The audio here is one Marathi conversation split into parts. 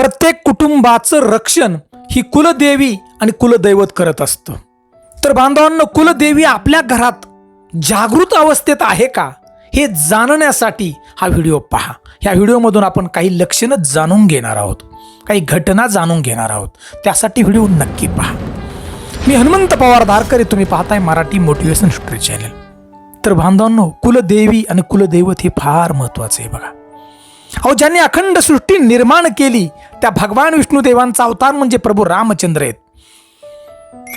प्रत्येक कुटुंबाचं रक्षण ही कुलदेवी आणि कुलदैवत करत असतं. तर बांधवांनो कुलदेवी आपल्या घरात जागृत अवस्थेत आहे का हे जाणण्यासाठी हा व्हिडिओ पहा. ह्या व्हिडिओमधून आपण काही लक्षणं जाणून घेणार आहोत काही घटना जाणून घेणार आहोत. त्यासाठी व्हिडिओ नक्की पहा. मी हनुमंत पवार धारकरे तुम्ही पाहताय मराठी मोटिवेशन स्टोरी चॅनल. तर बांधवांनो कुलदेवी आणि कुलदैवत हे फार महत्त्वाचं आहे बघा. अहो ज्यांनी अखंड सृष्टी निर्माण केली त्या भगवान विष्णुदेवांचा अवतार म्हणजे प्रभू रामचंद्र आहेत.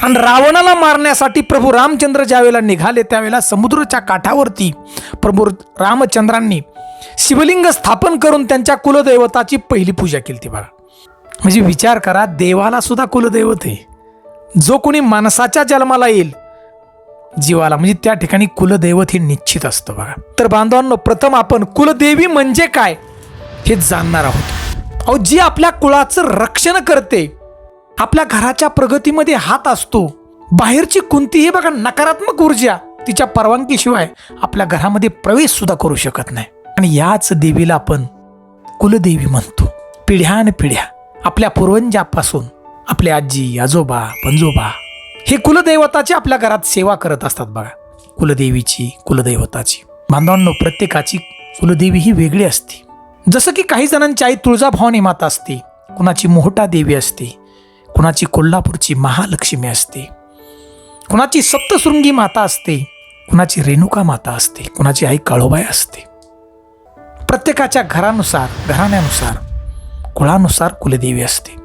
आणि रावणाला मारण्यासाठी प्रभू रामचंद्र ज्यावेळेला निघाले त्यावेळेला समुद्राच्या काठावरती प्रभू रामचंद्रांनी शिवलिंग स्थापन करून त्यांच्या कुलदैवताची पहिली पूजा केली ती बघा. म्हणजे विचार करा देवाला सुद्धा कुलदैवत आहे. जो कोणी माणसाच्या जन्माला येईल जीवाला म्हणजे त्या ठिकाणी कुलदैवत हे निश्चित असतं बघा. तर बांधवांनो प्रथम आपण कुलदेवी म्हणजे काय? हे जाणणार आहोत. अहो जी आपल्या कुळाचं रक्षण करते आपल्या घराच्या प्रगतीमध्ये हात असतो बाहेरची कोणतीही बघा नकारात्मक ऊर्जा तिच्या परवानगीशिवाय आपल्या घरामध्ये प्रवेश सुद्धा करू शकत नाही. आणि याच देवीला आपण कुलदेवी म्हणतो. पिढ्यान पिढ्या आपल्या पूर्वजापासून आपले आजी आजोबा पंजोबा हे कुलदैवताची आपल्या घरात सेवा करत असतात बघा. कुलदेवीची कुलदैवताची. बांधवांनो प्रत्येकाची कुलदेवी ही वेगळी असते. जसं की काही जणांची आई तुळजाभवानी माता असते कुणाची मोहटा देवी असते कुणाची कोल्हापूरची महालक्ष्मी असते कुणाची सप्तशृंगी माता असते कुणाची रेणुका माता असते कुणाची आई काळोबाई असते. प्रत्येकाच्या घरानुसार घराण्यानुसार कुळानुसार कुलदेवी असते.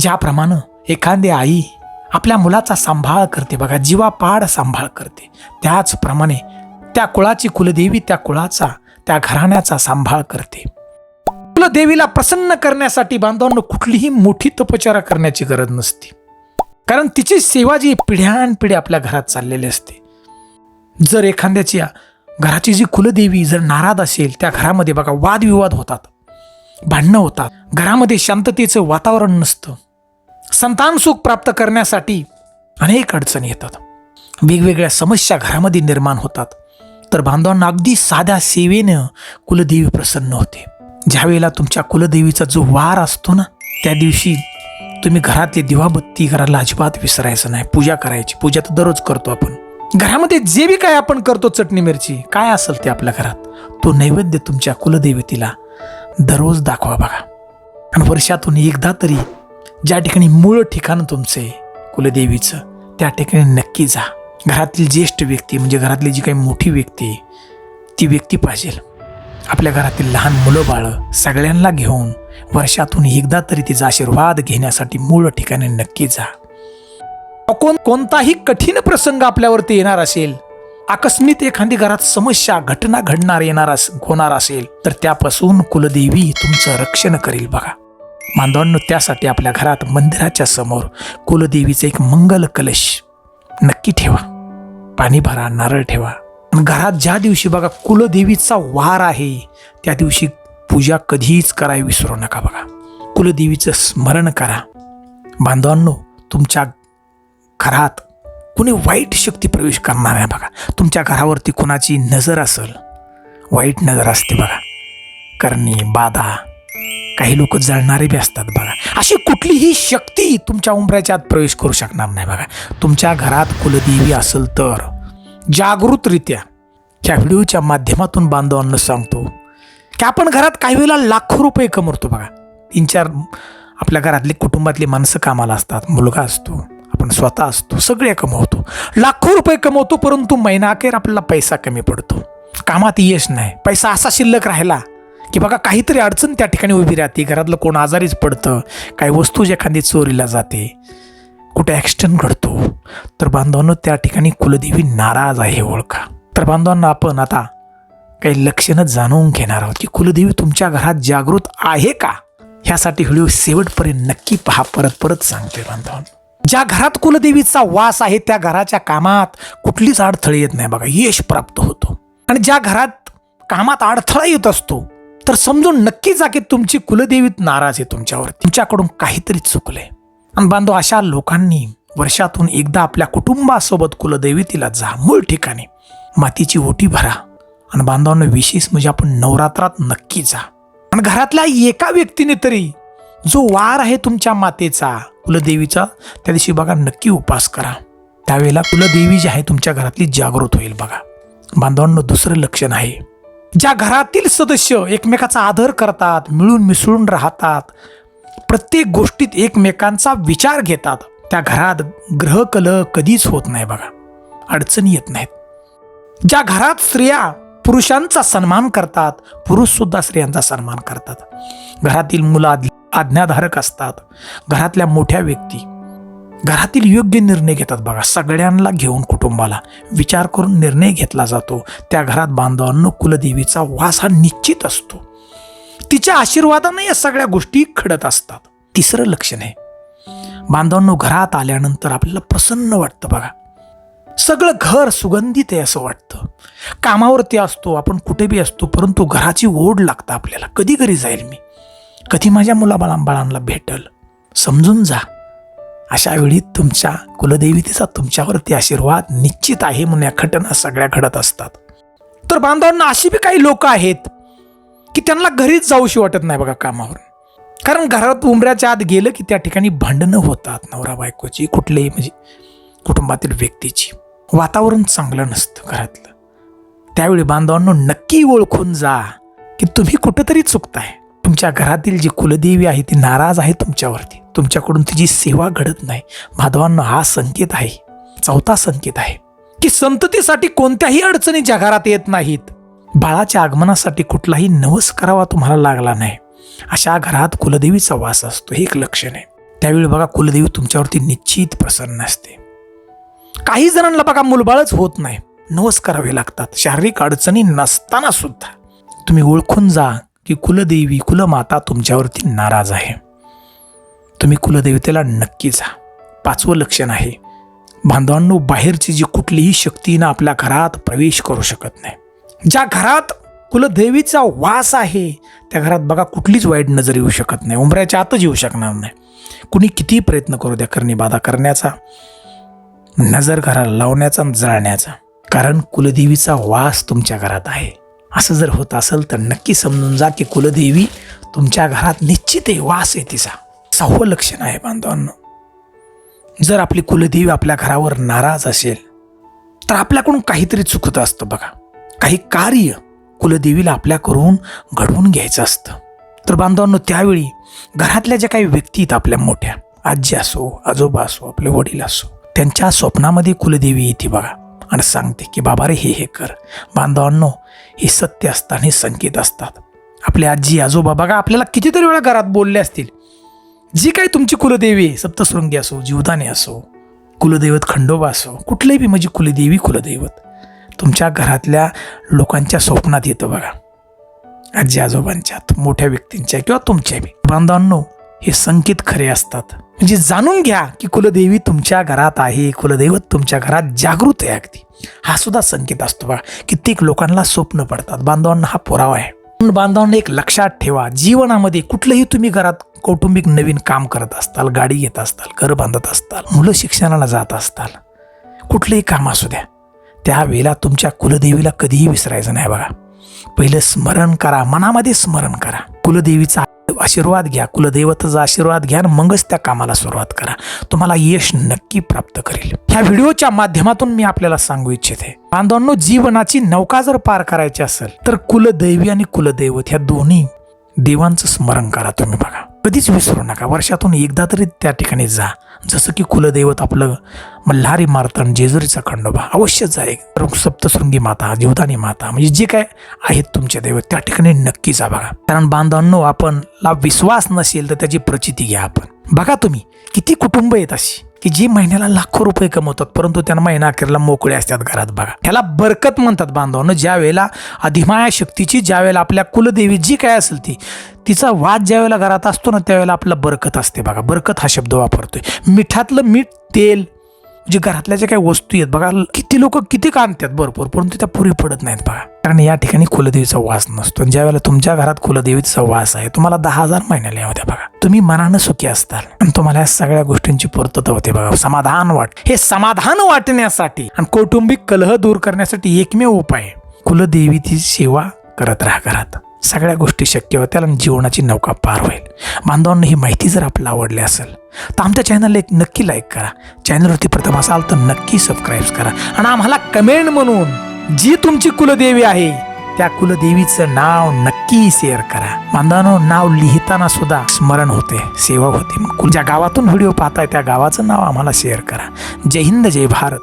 ज्याप्रमाणे एखादी आई आपल्या मुलाचा सांभाळ करते बघा जीवापाड सांभाळ करते त्याचप्रमाणे त्या कुळाची कुलदेवी त्या कुळाचा त्या घराण्याचा सांभाळ करते. कुलदेवीला प्रसन्न करण्यासाठी बांधवांना कुठलीही मोठी तपचारा करण्याची गरज नसते. कारण तिची सेवा जी पिढ्यानपिढ्या आपल्या घरात चाललेली असते. जर एखाद्याची घराची जी कुलदेवी जर नाराज असेल त्या घरामध्ये बघा वादविवाद होतात. भांडणं होतात. घरामध्ये शांततेचं वातावरण नसतं. संतान सुख प्राप्त करण्यासाठी अनेक अडचणी येतात. वेगवेगळ्या समस्या घरामध्ये निर्माण होतात. तर बांधवांना अगदी साध्या सेवेनं कुलदेवी प्रसन्न होते. ज्यावेळेला तुमच्या कुलदेवीचा जो वार असतो ना त्या दिवशी तुम्ही घरातली दिवाबत्ती घराला अजिबात विसरायचं नाही. पूजा करायची. पूजा तर दररोज करतो आपण. घरामध्ये जे बी काय आपण करतो चटणी मिरची काय असेल ते आपल्या घरात तो नैवेद्य तुमच्या कुलदेवतेला दररोज दाखवा बघा. आणि वर्षातून एकदा तरी ज्या ठिकाणी मूळ ठिकाण तुमचे कुलदेवीचं त्या ठिकाणी नक्की जा. घरातील ज्येष्ठ व्यक्ती म्हणजे घरातली जी काही मोठी व्यक्ती ती व्यक्ती पाहिजे. आपल्या घरातील लहान मुलं बाळं सगळ्यांना घेऊन वर्षातून एकदा तरी तिचा आशीर्वाद घेण्यासाठी मूळ ठिकाणी नक्की जा. कोण कोणताही कठीण प्रसंग आपल्यावरती येणार असेल आकस्मित एखादी घरात समस्या घटना घडणार येणार अस होणार असेल तर त्यापासून कुलदेवी तुमचं रक्षण करेल बघा. बांधवांनो त्यासाठी आपल्या घरात मंदिराच्या समोर कुलदेवीचं एक मंगल कलश नक्की ठेवा. पाणी भरा नारळ ठेवा. आणि घरात ज्या दिवशी बघा कुलदेवीचा वार आहे त्या दिवशी पूजा कधीच करायला विसरू नका बघा. कुलदेवीचं स्मरण करा. बांधवांनो तुमच्या घरात कुणी वाईट शक्ती प्रवेश करणार नाही बघा. तुमच्या घरावरती कुणाची नजर असेल वाईट नजर असते बघा. करणी बाधा काही लोक जळणारे बी असतात बघा. अशी कुठलीही शक्ती तुमच्या उंबऱ्याच्या आत प्रवेश करू शकणार नाही बघा. तुमच्या घरात कुलदेवी असेल तर जागृतरित्या ह्या व्हिडिओच्या माध्यमातून बांधवांना सांगतो की आपण घरात काही वेळेला लाखो रुपये कमवतो बघा. तीन चार आपल्या घरातली कुटुंबातली माणसं कामाला असतात मुलगा असतो आपण स्वतः असतो सगळे कमवतो. लाखो रुपये कमवतो परंतु महिना अखेर आपल्याला पैसा कमी पडतो. कामात यश नाही. पैसा असा शिल्लक राहिला की बघा काहीतरी अडचण त्या ठिकाणी उभी राहते. घरातलं कोण आजारीच पडतं काही वस्तू जे एखादी चोरीला जाते कुठे ॲक्सिडेंट घडतो तर बांधवांनो त्या ठिकाणी कुलदेवी नाराज आहे ओळखा. तर बांधवांना आपण आता काही लक्षणं जाणून घेणार आहोत की कुलदेवी तुमच्या घरात जागृत आहे का? ह्यासाठी व्हिडिओ शेवटपर्यंत नक्की पहा. परत परत सांगतोय बांधवांनो. ज्या घरात कुलदेवीचा वास आहे त्या घराच्या कामात कुठलीच अडथळे येत नाही. बघा यश प्राप्त होतो. आणि ज्या घरात कामात अडथळा येत असतो तर समजून नक्की जा की तुमची कुलदेवीत नाराज आहे तुमच्यावर तुमच्याकडून काहीतरी चुकलंय. आणि बांधव अशा लोकांनी वर्षातून एकदा आपल्या कुटुंबासोबत कुलदेवीतीला जा. मूळ ठिकाणी मातीची ओटी भरा. आणि बांधवांना विशेष म्हणजे आपण नवरात्रात नक्की जा. आणि घरातल्या एका व्यक्तीने तरी जो वार आहे तुमच्या मातेचा कुलदेवीचा त्या दिवशी बघा नक्की उपास करा. त्यावेळेला कुलदेवी जी आहे तुमच्या घरातली जागृत होईल बघा. बांधवांना दुसरं लक्षण आहे. ज्या घरातील सदस्य एकमेकाचा आदर करतात मिळून मिसळून राहतात प्रत्येक गोष्टीत एकमेकांचा विचार घेतात त्या घरात ग्रहकलह कधीच होत नाही बघा. अडचणी येत नाहीत. ज्या घरात स्त्रिया पुरुषांचा सन्मान करतात पुरुष सुद्धा स्त्रियांचा सन्मान करतात. घरातील मुलं आद- आज्ञाधारक असतात. घरातल्या मोठ्या व्यक्ती घरातील योग्य निर्णय घेतात बघा. सगळ्यांना घेऊन कुटुंबाला विचार करून निर्णय घेतला जातो. त्या घरात बांधवांनो कुलदेवीचा वास हा निश्चित असतो. तिच्या आशीर्वादाने या सगळ्या गोष्टी खडत असतात. तिसरं लक्षण आहे. बांधवांनो घरात आल्यानंतर आपल्याला प्रसन्न वाटतं बघा. सगळं घर सुगंधित आहे असं वाटतं. कामावरती असतो आपण कुठे बी असतो परंतु घराची ओढ लागतं आपल्याला. कधी घरी जाईल मी? कधी माझ्या मुलाबाळांबाळांना भेटल? समजून जा. अशा वेळी तुमच्या कुलदेवीचा तुमच्यावरती आशीर्वाद निश्चित आहे म्हणून या घटना सगळ्या घडत असतात. तर बांधवांना अशी बी काही लोक आहेत की त्यांना घरीच जाऊशी वाटत नाही बघा कामावर कारण घरात उमऱ्याच्या आत गेलं की त्या ठिकाणी भांडणं होतात नवरा बायकोची कुठलेही म्हणजे कुटुंबातील व्यक्तीची. वातावरण चांगलं नसतं घरातलं. त्यावेळी बांधवांनो नक्की ओळखून जा की तुम्ही कुठंतरी चुकताय. तुमच्या घरातील जी कुलदेवी आहे ती नाराज आहे तुमच्यावरती. तुमच्याकडून तिची सेवा घडत नाही. माधवांना हा संकेत आहे. चौथा संकेत आहे की संततीसाठी कोणत्याही अडचणी ज्या घरात येत नाहीत. बाळाच्या आगमनासाठी कुठलाही नवस करावा तुम्हाला लागला नाही. अशा घरात कुलदेवीचा वास असतो हे एक लक्षण आहे. त्यावेळी बघा कुलदेवी तुमच्यावरती निश्चित प्रसन्न असते. काही जणांना बघा मुलबाळच होत नाही. नवस करावे लागतात. शारीरिक अडचणी नसताना सुद्धा. तुम्ही ओळखून जा की कुलदेवी कुलमाता तुमच्यावरती नाराज आहे. तुम्ही कुलदेवतेला नक्की जा. पाचवं लक्षण आहे बांधवांनो बाहेरची जी कुठलीही शक्तीनं आपल्या घरात प्रवेश करू शकत नाही. ज्या घरात कुलदेवीचा वास आहे त्या घरात बघा कुठलीच वाईट नजर येऊ शकत नाही उंबऱ्याच्या आतच येऊ शकणार नाही. कुणी कितीही प्रयत्न करू द्या करणी बाधा करण्याचा नजर घराला लावण्याचा जळण्याचा. कारण कुलदेवीचा वास तुमच्या घरात आहे. असं जर होत असेल तर नक्की समजून जा की कुलदेवी तुमच्या घरात निश्चित आहे वास आहे तिचा. सहावं लक्षण आहे बांधवांनो. जर आपली कुलदेवी आपल्या घरावर नाराज असेल तर आपल्याकडून काहीतरी चुकत असतं बघा. काही कार्य कुलदेवीला आपल्याकडून घडवून घ्यायचं असतं. तर बांधवांनो त्यावेळी घरातल्या ज्या काही व्यक्ती आहेत आपल्या मोठ्या आजी असो आजोबा असो आपले वडील असो त्यांच्या स्वप्नामध्ये कुलदेवी येते बघा. आणि सांगते की बाबा रे हे हे कर. बांधवांनो हे सत्य असतात हे संकेत असतात. आपली आजी आजोबा बघा आपल्याला कितीतरी वेळा घरात बोलले असतील. जी काय तुमची कुलदेवी आहे, सप्तशृंगी असो जीवदाने असो कुलदैवत खंडोबा असो कुठलंही बी म्हणजे कुलदेवी कुलदैवत तुमच्या घरातल्या लोकांच्या स्वप्नात येतं बघा. आजी आजोबांच्यात मोठ्या व्यक्तींच्या किंवा तुमच्या बी. बांधवांनो हे संकेत खरे असतात. म्हणजे जाणून घ्या की कुलदेवी तुमच्या घरात आहे कुलदैवत तुमच्या घरात जागृत आहे अगदी. हा सुद्धा संकेत असतो बघा. कित्येक लोकांना स्वप्न पडतात. बांधवांना हा पुरावा आहे. म्हणून बांधवांना एक लक्षात ठेवा. जीवनामध्ये कुठलंही तुम्ही घरात कौटुंबिक नवीन काम करत असताल गाडी घेत असताल घर बांधत असताल मुलं शिक्षणाला जात असताल कुठलंही काम असू द्या. त्यावेळेला तुमच्या कुलदेवीला कधीही विसरायचं नाही बघा. पहिलं स्मरण करा मनामध्ये स्मरण करा. कुलदेवीचा आशीर्वाद घ्या कुलदैवताचा आशीर्वाद घ्या आणि मगच त्या कामाला सुरुवात करा. तुम्हाला यश नक्की प्राप्त करेल. ह्या व्हिडिओच्या माध्यमातून मी आपल्याला सांगू इच्छिते. बांधवांनो जीवनाची नौका जर पार करायची असेल तर कुलदैवी आणि कुलदैवत ह्या दोन्ही देवांचं स्मरण करा तुम्ही बघा. कधीच विसरू नका. वर्षातून एकदा तरी त्या ठिकाणी जा. जसं की कुलदैवत आपलं मल्हारी मार्तंड जेजुरीचा खंडोबा. अवश्य जाय सप्तशृंगी माता जीवदानी माता. म्हणजे जे काय आहेत तुमचे दैवत त्या ठिकाणी नक्की जा बघा. कारण बांधवांनो आपण ला विश्वास नसेल तर त्याची प्रचिती घ्या आपण. बघा तुम्ही किती कुटुंब आहेत अशी की जी महिन्याला लाखो रुपये कमवतात परंतु त्यांना महिना अखेरला मोकळे असतात घरात बघा. ह्याला बरकत म्हणतात बांधवांनो ज्या वेळेला अधिमाया शक्तीची ज्या वेळेला आपल्या कुलदेवी जी काय असेल ती तिचा वाद ज्यावेळेला घरात असतो ना त्यावेळेला आपला बरकत असते बघा. बरकत हा शब्द वापरतोय. मिठातलं मीठ तेल जे घरातल्या ज्या काही वस्तू आहेत बघा किती लोक किती आणतात भरपूर परंतु त्या पुरी पडत नाहीत बघा. कारण या ठिकाणी कुलदेवीचा वास नसतो ज्या वेळेला तुमच्या घरात कुलदेवीचा वास आहे तुम्हाला दहा हजार महिन्याला होत्या बघा. तुम्ही मनानं सुखी असताल आणि तुम्हाला या सगळ्या गोष्टींची पूर्तता होते बघा. समाधान वाट. हे समाधान वाटण्यासाठी आणि कौटुंबिक कलह दूर करण्यासाठी एकमेव उपाय आहे. कुलदेवीची सेवा करत राहा घरात. सगळ्या गोष्टी शक्य होत्या आणि जीवनाची नौका पार होईल. बांधवांना ही माहिती जर आपल्याला आवडली असेल तर आमच्या चॅनलला एक नक्की लाईक करा. चॅनलवरती प्रथम असाल तर नक्की सबस्क्राईब करा. आणि आम्हाला कमेंट म्हणून जी तुमची कुलदेवी आहे त्या कुलदेवीचं नाव नक्की शेअर करा. बांधवांनो नाव लिहिताना सुद्धा स्मरण होते सेवा होते. मग ज्या गावातून व्हिडिओ पाहताय त्या गावाचं नाव आम्हाला शेअर करा. जय हिंद जय भारत.